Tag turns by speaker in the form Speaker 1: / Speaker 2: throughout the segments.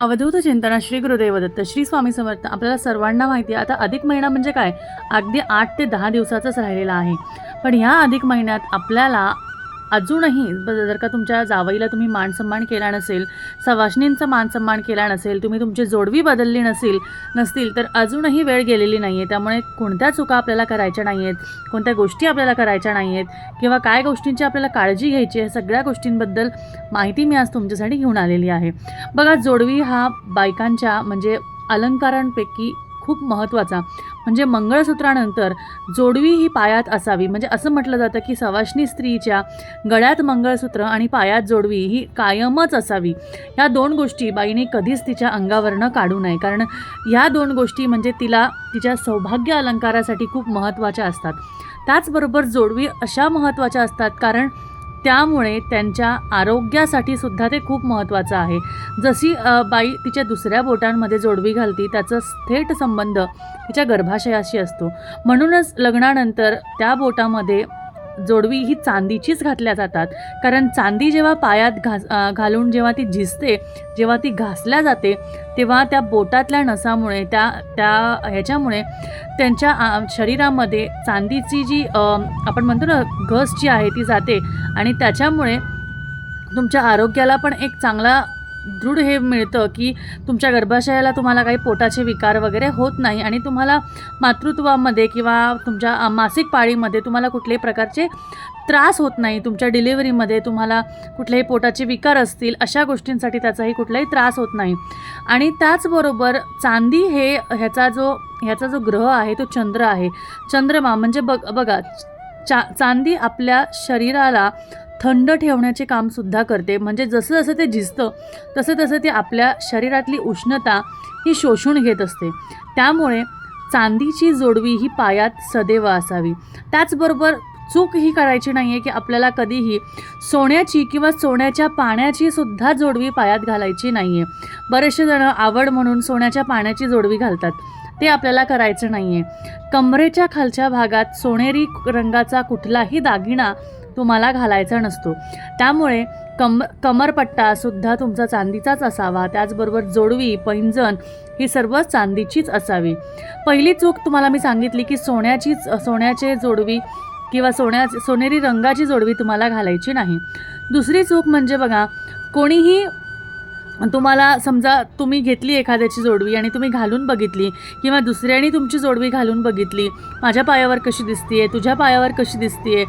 Speaker 1: अवधूत चिंतना श्री गुरुदेव दत्त श्री स्वामी समर्थ. आपल्याला सर्वांना माहिती आहे आता अधिक महिना म्हणजे काय? अगदी आठ ते दहा दिवसाचाच राहिलेला आहे. पण ह्या अधिक महिन्यात आपल्याला अजूनही जर का तुमच्या जावईला तुम्ही मान सन्मान केला नसेल सवाशणींचा मान सन्मान केला नसेल तुम्ही तुमची जोडवी बदलली नसेल नसतील तर अजूनही वेळ गेलेली नाही आहे त्यामुळे कोणत्या चुका आपल्याला करायच्या नाही आहेत कोणत्या गोष्टी आपल्याला करायच्या नाही आहेत किंवा काय गोष्टींची आपल्याला काळजी घ्यायची आहे सगळ्या गोष्टींबद्दल माहिती मी आज तुमच्यासाठी घेऊन आलेली आहे. बघा जोडवी हा बायकांच्या म्हणजे अलंकारांपैकी खूप महत्त्वाचा. म्हणजे मंगळसूत्रानंतर जोडवी ही पायात असावी. म्हणजे असं म्हटलं जातं की सवाष्णी स्त्रीच्या गळ्यात मंगळसूत्र आणि पायात जोडवी ही कायमच असावी. ह्या दोन गोष्टी बाईने कधीच तिच्या अंगावरनं काढू नये. कारण ह्या दोन गोष्टी म्हणजे तिला तिच्या सौभाग्य अलंकारासाठी खूप महत्त्वाच्या असतात. त्याचबरोबर जोडवी अशा महत्त्वाच्या असतात कारण त्यामुळे त्यांच्या आरोग्यासाठी सुद्धा ते खूप महत्त्वाचं आहे. जशी बाई तिच्या दुसऱ्या बोटांमध्ये जोडवी घालती त्याचा थेट संबंध तिच्या गर्भाशयाशी असतो. म्हणूनच लग्नानंतर त्या बोटामध्ये जोडवी ही चांदीचीच घातल्या जातात. कारण चांदी जेव्हा पायात घास घालून जेव्हा ती झिजते जेव्हा ती घासल्या जाते तेव्हा त्या बोटातल्या नसामुळे त्या त्या ह्याच्यामुळे त्यांच्या शरीरामध्ये चांदीची जी आपण म्हणतो ना घस जी आहे ती जाते. आणि त्याच्यामुळे तुमच्या आरोग्याला पण एक चांगला दृढ हे मिळतं की तुमच्या गर्भाशयाला तुम्हाला काही पोटाचे विकार वगैरे होत नाही आणि तुम्हाला मातृत्वामध्ये किंवा तुमच्या मासिक पाळीमध्ये तुम्हाला कुठल्याही प्रकारचे त्रास होत नाही. तुमच्या डिलिव्हरीमध्ये तुम्हाला कुठलेही पोटाचे विकार असतील अशा गोष्टींसाठी त्याचाही कुठलाही त्रास होत नाही. आणि त्याचबरोबर चांदी हे ह्याचा जो ह्याचा जो ग्रह आहे तो चंद्र आहे. चंद्रमा म्हणजे बघ बघा चा चांदी आपल्या शरीराला थंड ठेवण्याचे कामसुद्धा करते. म्हणजे जसं जसं ते झिजतं तसं तसं ते आपल्या शरीरातली उष्णता ही शोषून घेत असते. त्यामुळे चांदीची जोडवी ही पायात सदैव असावी. त्याचबरोबर चूक ही करायची नाही आहे की आपल्याला कधीही सोन्याची किंवा सोन्याच्या पाण्याची सुद्धा जोडवी पायात घालायची नाही आहे बरेचसे जण आवड म्हणून सोन्याच्या पाण्याची जोडवी घालतात. ते आपल्याला करायचं नाही आहे कमरेच्या खालच्या भागात सोनेरी रंगाचा कुठलाही दागिना तुम्हाला घालायचा नसतो. त्यामुळे कम कमरपट्टासुद्धा तुमचा चांदीचाच असावा. त्याचबरोबर जोडवी पैंजण ही सर्व चांदीचीच असावी. पहिली चूक तुम्हाला मी सांगितली की सोन्याचीच सोन्याचे जोडवी किंवा सोन्या सोनेरी रंगाची जोडवी तुम्हाला घालायची नाही. दुसरी चूक म्हणजे बघा कोणीही तुम्हाला समजा तुम्ही घेतली एखाद्याची जोडवी आणि तुम्ही घालून बघितली किंवा दुसऱ्याने तुमची जोडवी घालून बघितली माझ्या पायावर कशी दिसतीये तुझ्या पायावर कशी दिसतीये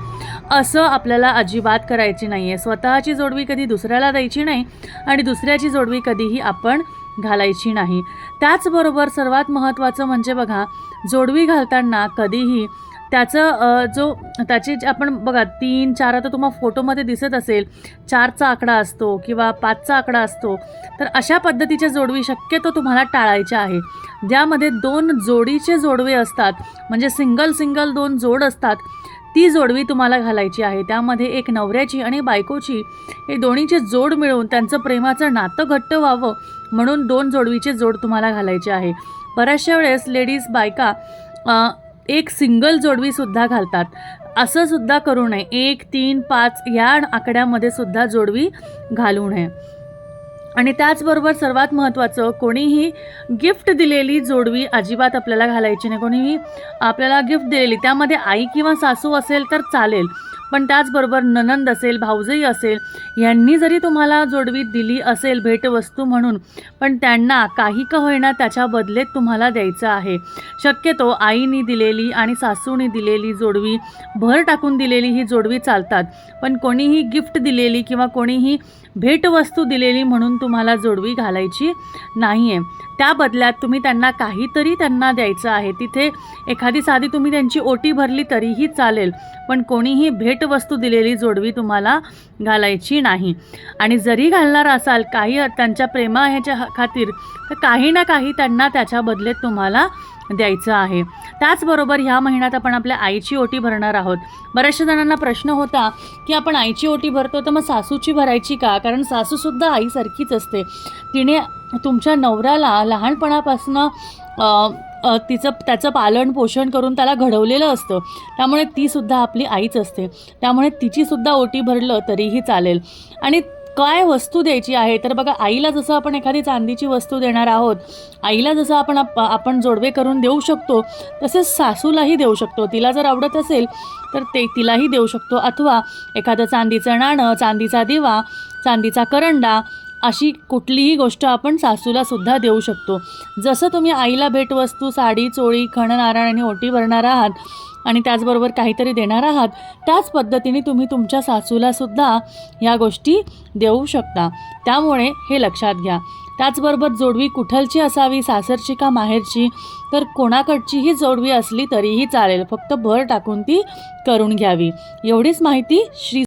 Speaker 1: असं आपल्याला अजिबात करायची नाही आहे स्वतःची जोडवी कधी दुसऱ्याला द्यायची नाही आणि दुसऱ्याची जोडवी कधीही आपण घालायची नाही. त्याचबरोबर सर्वात महत्त्वाचं म्हणजे बघा जोडवी घालताना कधीही त्याचं जो त्याचे जे आपण बघा तीन चार आता तुम्हाला फोटोमध्ये दिसत असेल चारचा आकडा असतो किंवा पाचचा आकडा असतो तर अशा पद्धतीच्या जोडवी शक्यतो तुम्हाला टाळायच्या आहे. ज्यामध्ये दोन जोडीचे जोडवे असतात म्हणजे सिंगल सिंगल दोन जोड असतात ती जोडवी तुम्हाला घालायची आहे. त्यामध्ये एक नवऱ्याची आणि बायकोची हे दोन्हीचे जोड मिळून त्यांचं प्रेमाचं नातं घट्ट व्हावं म्हणून दोन जोडवीचे जोड तुम्हाला घालायचे आहे. बऱ्याचशा वेळेस लेडीज बायका एक सिंगल जोडवीसुद्धा घालतात. असं सुद्धा करू नये. एक तीन पाच या आकड्यामध्ये सुद्धा जोडवी घालू नये. आणि त्याचबरोबर सर्वात महत्त्वाचं कोणीही गिफ्ट दिलेली जोडवी अजिबात आपल्याला घालायची नाही. कोणीही आपल्याला गिफ्ट दिलेली त्यामध्ये आई किंवा सासू असेल तर चालेल. पण त्याचबरोबर ननंद असेल भाऊजई असेल यांनी जरी तुम्हाला जोडवी दिली असेल भेटवस्तू म्हणून पण त्यांना काही का होईना त्याच्या बदलेत तुम्हाला द्यायचं आहे. शक्यतो आईनी दिलेली आणि सासूनी दिलेली जोडवी भर टाकून दिलेली ही जोडवी चालतात. पण कोणीही गिफ्ट दिलेली किंवा कोणीही भेटवस्तू दिलेली म्हणून तुम्हाला जोडवी घालायची नाही आहे त्या बदल्यात तुम्ही त्यांना काहीतरी त्यांना द्यायचं आहे. तिथे एखादी साधी तुम्ही त्यांची ओटी भरली तरीही चालेल पण कोणीही भेटवस्तू दिलेली जोडवी तुम्हाला घालायची नाही. आणि जरी घालणार असाल काही त्यांच्या प्रेमा ह्याच्या खातीर तर काही ना काही त्यांना त्याच्या बदलेत तुम्हाला द्यायचं आहे. त्याचबरोबर ह्या महिन्यात आपण आपल्या आईची ओटी भरणार आहोत. बऱ्याचशा जणांना प्रश्न होता की आपण आईची ओटी भरतो तर मग सासूची भरायची का? कारण सासूसुद्धा आईसारखीच असते. तिने तुमच्या नवऱ्याला लहानपणापासनं तिचं त्याचं पालन पोषण करून त्याला घडवलेलं असतं. त्यामुळे तीसुद्धा आपली आईच असते. त्यामुळे तिचीसुद्धा ओटी भरलं तरीही चालेल. आणि काय वस्तू द्यायची आहे? तर बघा आईला जसं आपण एखादी चांदीची वस्तू देणार आहोत आईला जसं आपण आप- आपण जोडवे करून देऊ शकतो तसेच सासूलाही देऊ शकतो. तिला जर आवडत असेल तर ते तिलाही देऊ शकतो. अथवा एखादं चांदीचं नाणं चांदीचा दिवा चांदीचा करंडा अशी कुठलीही गोष्ट आपण सासूलासुद्धा देऊ शकतो. जसं तुम्ही आईला भेटवस्तू साडी चोळी खण नारळ आणि ओटी भरणार आहात आणि त्याचबरोबर काहीतरी देणार आहात त्याच पद्धतीने तुम्ही तुमच्या सासूला सुद्धा ह्या गोष्टी देऊ शकता. त्यामुळे हे लक्षात घ्या. त्याचबरोबर जोडवी कुठलची असावी सासरची का माहेरची? तर कोणाकडचीही जोडवी असली तरीही चालेल. फक्त भर टाकून ती करून घ्यावी. एवढीच माहिती श्री